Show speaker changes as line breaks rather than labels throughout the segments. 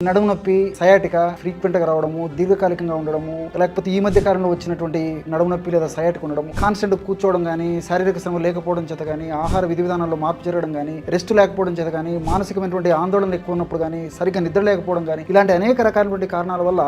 నడుము నొప్పి సయాటిక ఫ్రీక్వెంట్గా రావడము దీర్ఘకాలికంగా ఉండడము లేకపోతే ఈ మధ్య కాలంలో వచ్చినటువంటి నడుము నొప్పి లేదా సయాటిక ఉండడం కాన్స్టెంట్ కూర్చోవడం కానీ శారీరక శ్రమ లేకపోవడం చేత కానీ ఆహార విధి విధానాల్లో మార్పు జరగడం కానీ రెస్ట్ లేకపోవడం చేత కానీ మానసికమైనటువంటి ఆందోళన ఎక్కువ ఉన్నప్పుడు కానీ సరిగ్గా నిద్ర లేకపోవడం కానీ ఇలాంటి అనేక రకాలైనటువంటి కారణాల వల్ల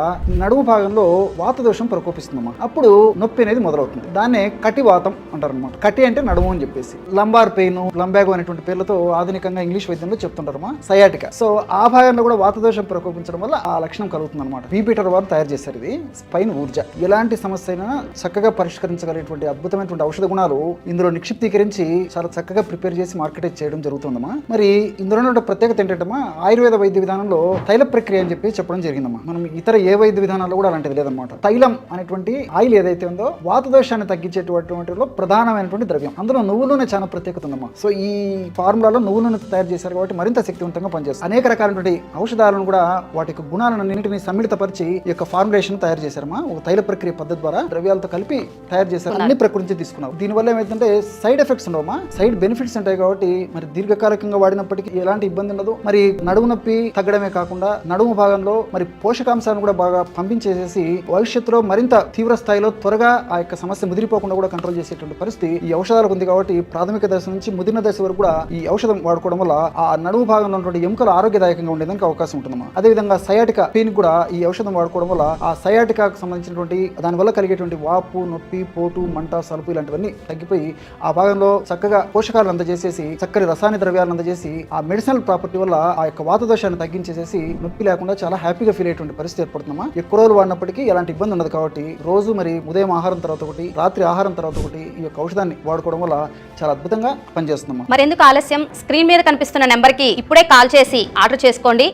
నడుము భాగంలో వాత దోషం ప్రకోపిస్తుందమ్మా అప్పుడు నొప్పి అనేది మొదలవుతుంది. దాన్నే కటి వాతం అంటారు అనమాట కటి అంటే నడుము అని చెప్పేసి. లంబార్ పెయిన్ లంబాగో అనేటువంటి పేర్లతో ఆధునికంగా ఇంగ్లీష్ వైద్యంలో చెప్తుంటారమ్మా సయాటిక సో ఆ భాగంలో కూడా వాత దోషం ప్రకోపించడం వల్ల ఆ లక్షణం కలుగుతుంది అనమాట పీపీటర్ వారు తయారు చేశారు ఇది. స్పైన్ ఊర్జ. ఎలాంటి సమస్య అయినా చక్కగా పరిష్కరించగలిగేటువంటి అద్భుతమైనటువంటి ఔషధ గుణాలు ఇందులో నిక్షిప్తీకరించి చాలా చక్కగా ప్రిపేర్ చేసి మార్కెట్ చేయడం జరుగుతుందమ్మా. మరి ఇందులో ప్రత్యేకత ఏంటంటమ్మా ఆయుర్వేద వైద్య విధానంలో తైల ప్రక్రియ అని చెప్పి చెప్పడం జరిగిందమ్మా. మనం ఇతర ఏ వైద్య విధానాల్లో కూడా అలాంటిది లేదన్నమాట. తైలం అనేటువంటి ఆయిల్ ఏదైతే ఉందో వాత దోషాన్ని తగ్గించేటువంటి ప్రధానమైనటువంటి ద్రవ్యం. అందులో నువ్వు నూనె చాలా ప్రత్యేకత ఉందమ్మా. సో ఈ ఫార్ములాలో నువ్వు నూనె తయారు చేశారు కాబట్టి మరింత శక్తివంతంగా పనిచేస్తుంది. అనేక రకాలైనటువంటి ఔషధాలను కూడా వాటి యొక్క గుణాలన్నింటినీ సమ్మిళితపరిచి ఈ యొక్క ఫార్ములేషన్ తయారు చేశారమ్మా. ఒక తైల ప్రక్రియ పద్ధతి ద్వారా ద్రవ్యాలతో కలిపి తయారు చేశారు. అన్ని ప్రకృతి నుంచి తీసుకున్నారు. దీనివల్ల ఏమైందంటే సైడ్ ఎఫెక్ట్స్ ఉండవమ్మా. సైడ్ బెనిఫిట్స్ ఉంటాయి కాబట్టి మరి దీర్ఘకాలికంగా వాడినప్పటికీ ఎలాంటి ఇబ్బంది ఉండదు. మరి నడుము నొప్పి తగ్గడమే కాకుండా నడుము భాగంలో మరి పోషకాంశాలను కూడా బాగా పంపించేసేసి భవిష్యత్తులో మరింత తీవ్ర స్థాయిలో త్వరగా ఆ యొక్క సమస్య ముదిరిపోకుండా కూడా కంట్రోల్ చేసేటువంటి పరిస్థితి ఈ ఔషధాలకు ఉంది కాబట్టి ప్రాథమిక దశ నుంచి ముదిరిన దశ వరకు కూడా ఈ ఔషధం వాడుకోవడం వల్ల ఆ నడుము భాగంలో ఉన్నటువంటి ఎముకలు ఆరోగ్యదాయకంగా ఉండేదానికి అవకాశం ఉంటుందమ్మా. అదేవిధంగా సయాటిక పెయిన్ కూడా ఈ ఔషధం వాడుకోవడం వల్ల ఆ సయాటికాకు సంబంధించినటువంటి దాని వల్ల కలిగేటువంటి వాపు నొప్పి పోటు మంట సలుపు ఇలాంటివన్నీ తగ్గిపోయి ఆ భాగంలో చక్కగా పోషకాలు అందజేసేసి చక్కని రసాయన ద్రవ్యాలను అందజేసి ఆ మెడిసినల్ ప్రాపర్టీ వల్ల ఆ యొక్క వాత దోషాన్ని తగ్గించేసేసి నొప్పి లేకుండా చాలా హ్యాపీగా ఫీల్ అయ్యేటువంటి పరిస్థితి ఏర్పడుతుందమ్మా. ఎక్కువ రోజులు వాడినప్పటికీ ఎలాంటి ఇబ్బంది ఉండదు కాబట్టి రోజు మరి ఉదయం ఆహారం తర్వాత ఒకటి రాత్రి ఆహారం తర్వాత ఒకటి ఈ యొక్క ఔషధాన్ని వాడుకోవడం వల్ల చాలా అద్భుతంగా పనిచేస్తుందమ్మా.
మరెందుకు ఆలస్యం? స్క్రీన్ మీద కనిపిస్తున్న నెంబర్కి ఇప్పుడే కాల్ చేసి ఆర్డర్ చేసుకోండి.